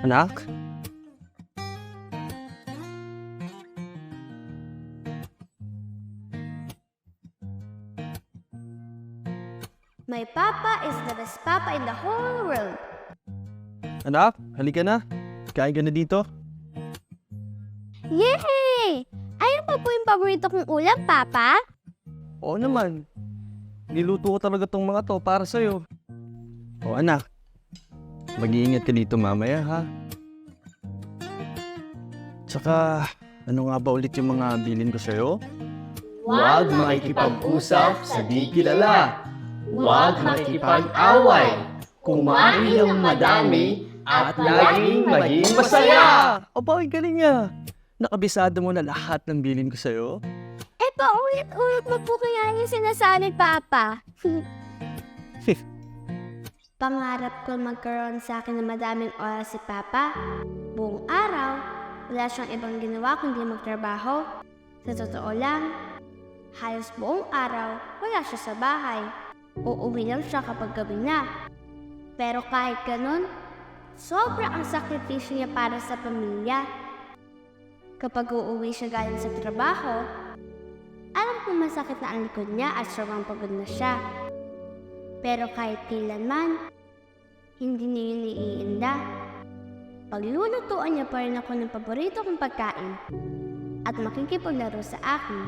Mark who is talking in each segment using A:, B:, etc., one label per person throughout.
A: Anak?
B: My papa is the best papa in the whole world.
A: Anak, halika na. Kain ka na dito.
B: Yay! Ayun pa po yung paborito kong ulam, papa?
A: Oo naman. Niluto ko talaga tong mga to para sa'yo. O anak, mag-iingat ka dito mamaya ha. Tsaka, ano nga ba ulit yung mga bilin ko sa'yo? Huwag makikipag-usap sa di kilala. Huwag makikipag-away. Kumain ng madami at laging maging masaya. Aba, ang galing niya. Nakabisado mo na lahat ng bilin ko sa'yo?
B: Eh, paulit-ulit mo po kaya yung sinasabi, papa. Pangarap ko magkaroon sa akin ng madaming oras si papa. Buong araw, wala siyang ibang ginawa kundi magtrabaho. Sa totoo lang, halos buong araw, wala siya sa bahay. Uuwi lang siya kapag gabi na. Pero kahit ganun, sobra ang sakripisyo niya para sa pamilya. Kapag uuwi siya galing sa trabaho, alam ko masakit na ang likod niya at sobrang pagod na siya. Pero kahit kailanman, hindi niya yun iiinda. Paglulutuan niya pa rin ako ng paborito kong pagkain at makikipaglaro sa akin.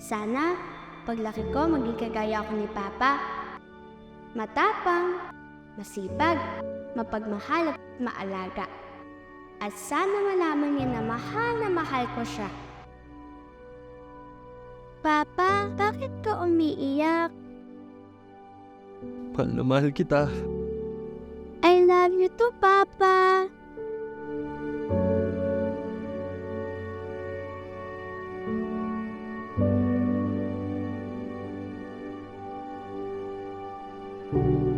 B: Sana, paglaki ko maging kagaya ako ni Papa. Matapang, masipag, mapagmahal at maalaga. At sana malaman niya na mahal na mahal ko siya. Papa, bakit ka umiiyak?
A: mahal na mahal kita.
B: I love you too, Papa. thank you